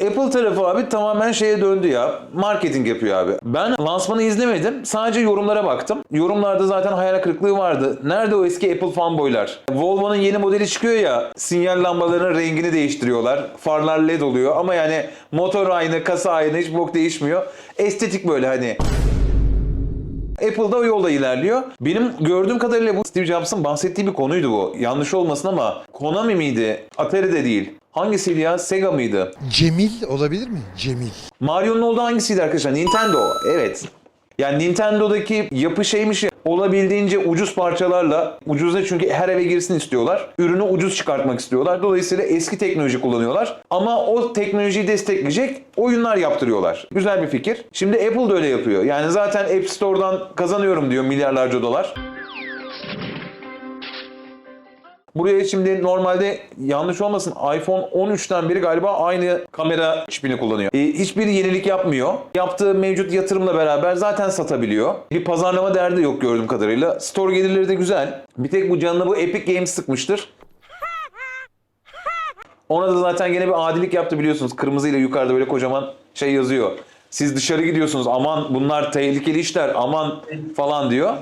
Apple tarafı abi tamamen şeye döndü ya. Marketing yapıyor abi. Ben lansmanı izlemedim. Sadece yorumlara baktım. Yorumlarda zaten hayal kırıklığı vardı. Nerede o eski Apple fanboylar? Volvo'nun yeni modeli çıkıyor ya. Sinyal lambalarının rengini değiştiriyorlar. Farlar led oluyor ama yani motor aynı, kasa aynı, hiç bok değişmiyor. Estetik böyle hani. Apple'da o yolda ilerliyor. Benim gördüğüm kadarıyla bu Steve Jobs'ın bahsettiği bir konuydu bu. Yanlış olmasın ama Konami miydi? Atari de değil. Hangisiydi ya? Sega mıydı? Cemil olabilir mi? Cemil. Mario'nun olduğu hangisiydi arkadaşlar? Nintendo. Evet. Yani Nintendo'daki yapı şeymiş ya, olabildiğince ucuz parçalarla, ucuz ne çünkü her eve girsin istiyorlar. Ürünü ucuz çıkartmak istiyorlar. Dolayısıyla eski teknoloji kullanıyorlar. Ama o teknolojiyi destekleyecek oyunlar yaptırıyorlar. Güzel bir fikir. Şimdi Apple da öyle yapıyor. Yani zaten App Store'dan kazanıyorum diyor milyarlarca dolar. Buraya şimdi normalde yanlış olmasın iPhone 13'ten beri galiba aynı kamera çipini kullanıyor. E, hiçbir yenilik yapmıyor. Yaptığı mevcut yatırımla beraber zaten satabiliyor. Bir pazarlama derdi yok gördüğüm kadarıyla. Store gelirleri de güzel. Bir tek bu canına bu Epic Games sıkmıştır. Ona da zaten gene bir adilik yaptı biliyorsunuz. Kırmızıyla yukarıda böyle kocaman şey yazıyor. Siz dışarı gidiyorsunuz aman bunlar tehlikeli işler aman falan diyor.